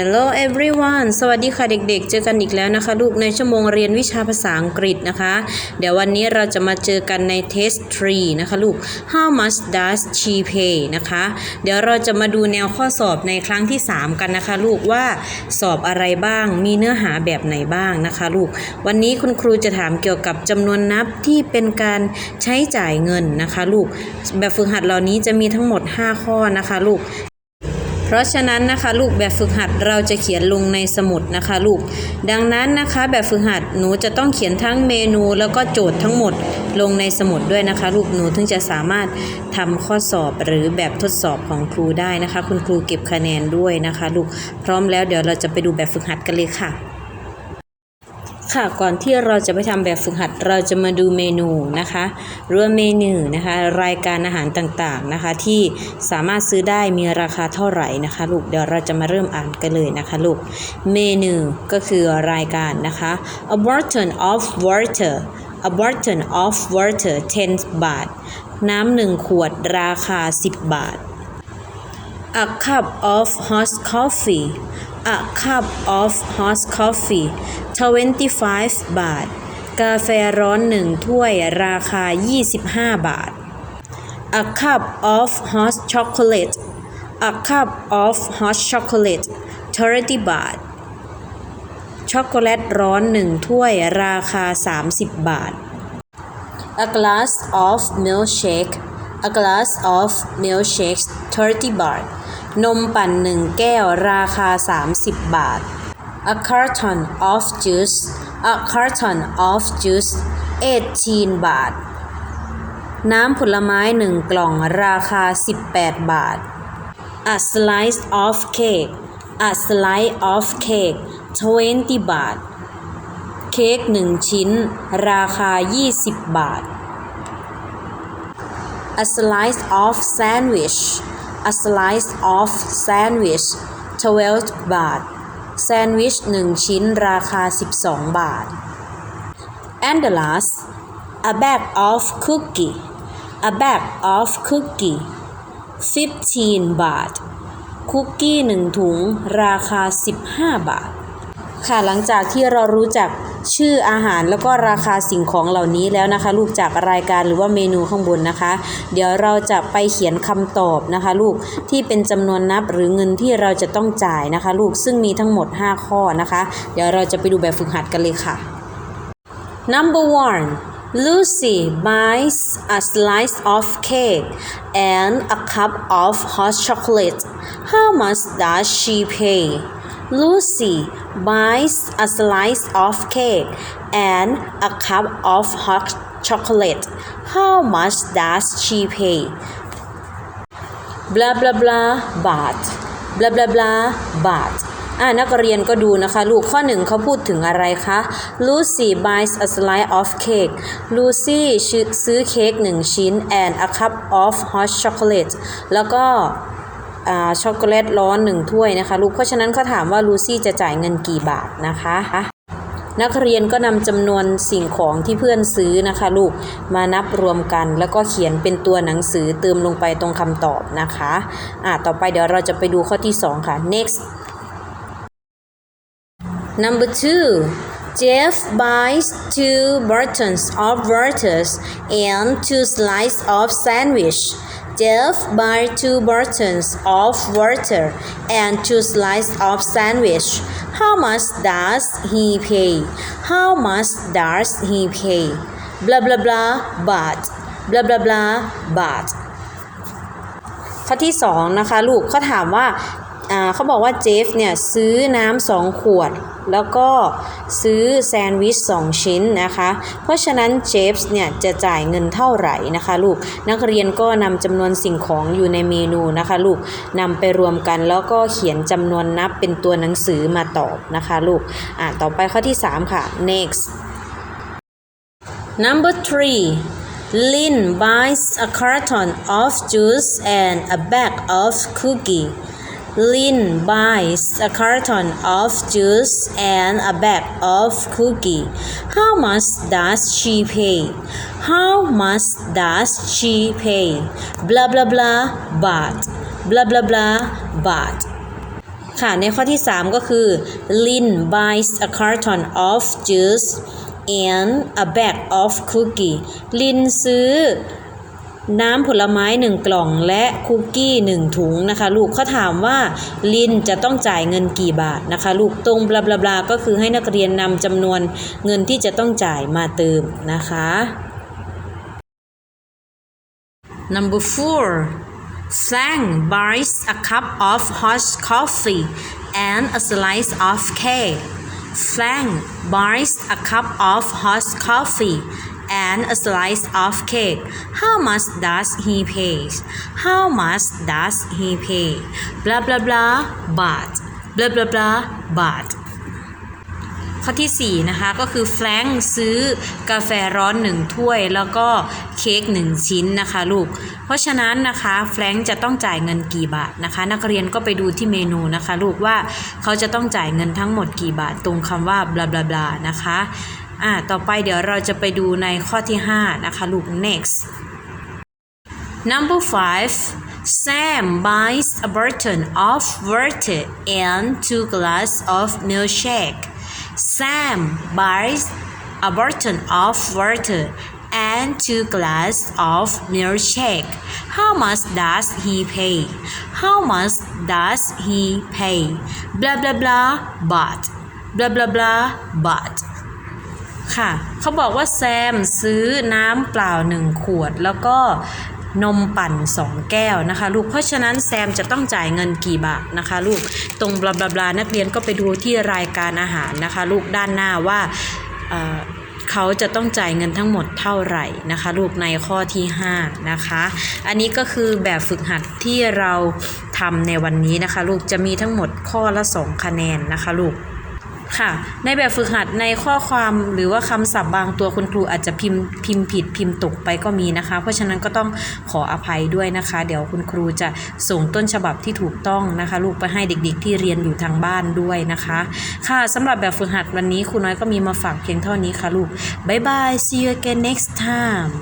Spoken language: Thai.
Hello everyone สวัสดีค่ะเด็กๆ เจอกันอีกแล้วนะคะ ลูกในชั่วโมงเรียนวิชาภาษาอังกฤษนะคะ เดี๋ยววันนี้เราจะมาเจอกันใน test 3 นะคะลูก How much does she pay นะคะ เดี๋ยวเราจะมาดูแนวข้อสอบในครั้งที่ 3 กันนะคะ ลูกว่าสอบอะไรบ้าง มีเนื้อหาแบบไหนบ้างนะคะลูก วันนี้คุณครูจะถามเกี่ยวกับจำนวนนับที่เป็นการใช้จ่ายเงินนะคะลูก แบบฝึกหัดเหล่านี้จะมีทั้งหมด 5 ข้อนะคะลูก เพราะฉะนั้นนะคะลูกแบบฝึกหัดเราจะเขียนลงในสมุดนะคะลูก ดังนั้นนะคะแบบฝึกหัดหนูจะต้องเขียนทั้งเมนูแล้วก็โจทย์ทั้งหมดลงในสมุดด้วยนะคะลูกหนูถึงจะสามารถทำข้อสอบหรือแบบทดสอบของครูได้นะคะ คุณครูเก็บคะแนนด้วยนะคะลูกพร้อมแล้วเดี๋ยวเราจะไปดูแบบฝึกหัดกันเลยค่ะ ค่ะก่อนที่เราจะไปทำแบบฝึกหัดเราจะมาดูเมนูนะคะหรือว่าเมนูนะคะ รายการอาหารต่างๆนะคะ ที่สามารถซื้อได้มีราคาเท่าไหร่นะคะ ลูกเดี๋ยวเราจะมาเริ่มอ่านกันเลยนะคะลูกเมนูก็คือรายการนะคะ a bottle of water a bottle of water 10 บาท น้ำหนึ่งขวดราคา 10 บาท A cup of hot coffee A cup of hot coffee 25 บาท กาแฟร้อนหนึ่งถ้วยราคา 25 บาท A cup of hot chocolate A cup of hot chocolate 30 บาท ช็อกโกแลตร้อนหนึ่งถ้วยราคา 30 บาท A glass of milkshake A glass of milkshake 30บาท นมปั่นหนึ่งแก้วราคา 30 บาท A carton of juice A carton of juice 18 บาท น้ำผลไม้หนึ่งกล่องราคา 18 บาท A slice of cake A slice of cake 20 บาท เค้กหนึ่งชิ้น ราคา 20 บาท A slice of sandwich A slice of sandwich 12 บาท แซนด์วิชหนึ่งชิ้นราคา 12 บาท And the last a bag of cookie a bag of cookie 15 บาท คุกกี้หนึ่งถุง ราคา 15 บาท ค่ะ หลังจากที่เรารู้จัก ชื่ออาหารแล้วก็ราคาสิ่งของเหล่านี้แล้วนะคะ ลูกจากรายการหรือว่าเมนูข้างบนนะคะ เดี๋ยวเราจะไปเขียนคำตอบนะคะ ลูกที่เป็นจำนวนนับหรือเงินที่เราจะต้องจ่ายนะคะ ลูกซึ่งมีทั้งหมด 5 ข้อนะคะ เดี๋ยวเราจะไปดูแบบฝึกหัดกันเลยค่ะ Number one Lucy buys a slice of cake and a cup of hot chocolate. How much does she pay? Lucy buys a slice of cake and a cup of hot chocolate. How much does she pay? blah blah blah บาท blah blah blah บาทอ่านักเรียนก็ดูนะคะ ลูกข้อหนึ่งเขาพูดถึงอะไรคะ Lucy buys a slice of cake Lucy ซื้อเค้กหนึ่งชิ้น and a cup of hot chocolate แล้วก็ ช็อกโกแลตร้อนหนึ่งถ้วยนะคะ ลูก เพราะฉะนั้นเขาถามว่าลูซี่จะจ่ายเงินกี่บาทนะคะ นักเรียนก็นำจำนวนสิ่งของที่เพื่อนซื้อนะคะลูกมานับรวมกัน แล้วก็เขียนเป็นตัวหนังสือเติมลงไปตรงคำตอบนะคะอะต่อไปเดี๋ยวเราจะไปดูข้อที่ 2 ค่ะ next number two Jeff buys two buttons of water and two slices of sandwich Jeff buys two buttons of water and two slices of sandwich. How much does he pay? How much does he pay? Blah blah blah, but blah blah blah, but ข้อที่สองนะคะลูกเขาถามว่าอ่า เขาบอกว่าเจฟเนี่ยซื้อน้ำสองขวด แล้วก็ซื้อแซนด์วิชสองชิ้นนะคะ เพราะฉะนั้นเจฟเนี่ยจะจ่ายเงินเท่าไหร่นะคะลูก นักเรียนก็นำจำนวนสิ่งของอยู่ในเมนูนะคะลูกนำไปรวมกันแล้วก็เขียนจำนวนนับเป็นตัวหนังสือมาตอบนะคะลูก อ่าต่อไปข้อที่ 3 ค่ะ next Number three, Lynn buys a carton of juice and a bag of cookie. Lynn buys a carton of juice and a bag of cookie. How much does she pay? How much does she pay? Blah blah blah, but blah blah blah, but ค่ะ ในข้อที่ 3 ก็คือ Lin buys a carton of juice and a bag of cookie ลินซื้อ น้ำผลไม้หนึ่งกล่องและคุกกี้หนึ่งถุงนะคะลูกเขาถามว่าลินจะต้องจ่ายเงินกี่บาทนะคะลูกตรงบลาบลาบลาก็คือให้นักเรียนนำจำนวนเงินที่จะต้องจ่ายมาเติมนะคะ Number four Frank buys a cup of hot coffee and a slice of cake. Frank buys a cup of hot coffee and a slice of cake. How much does he pay? How much does he pay? Blah blah blah but blah blah blah but ข้อที่ 4 นะคะก็คือแฟรงค์ซื้อกาแฟร้อน 1 ถ้วย แล้วก็เค้ก1 ชิ้นนะคะลูก เพราะฉะนั้นนะคะแฟรงค์จะต้องจ่ายเงินกี่บาทนะคะ นักเรียนก็ไปดูที่เมนูนะคะ ลูกว่าเขาจะต้องจ่ายเงินทั้งหมดกี่บาทตรงคำว่า blah blah blah นะคะ อ่าต่อไปเดี๋ยวเราจะไปดูในข้อที่ 5 นะคะลูก next Number five, Sam buys a bottle of water and two glass of milkshake. Sam buys a bottle of water and two glass of milkshake. How much does he pay? How much does he pay? Blah blah blah but blah blah blah but ค่ะ เขาบอกว่าแซมซื้อน้ำเปล่าหนึ่งขวด แล้วก็นมปั่น 2 แก้วนะคะ ลูก เพราะฉะนั้นแซมจะต้องจ่ายเงินกี่บาทนะคะ ลูก ตรงบลาบลาบลานักเรียนก็ไปดูที่รายการอาหารนะคะ ลูกด้านหน้าว่าเเขาจะต้องจ่ายเงินทั้งหมดเท่าไหร่นะคะ ลูกในข้อที่5นะคะ อันนี้ก็คือแบบฝึกหัดที่เราทำในวันนี้นะคะ ลูกจะมีทั้งหมดข้อละ 2 คะแนนนะคะ ลูก ค่ะ ในแบบฝึกหัดในข้อความหรือว่าคำศัพท์บางตัวคุณครูอาจจะพิมพ์พิมพ์ผิดพิมพ์ตกไปก็มีนะคะ เพราะฉะนั้นก็ต้องขออภัยด้วยนะคะ เดี๋ยวคุณครูจะส่งต้นฉบับที่ถูกต้องนะคะ ลูกไปให้เด็กๆ ที่เรียนอยู่ทางบ้านด้วยนะคะ ค่ะสำหรับแบบฝึกหัดวันนี้ครูน้อยก็มีมาฝากเพียงเท่านี้ค่ะลูกบ๊ายบาย see you again next time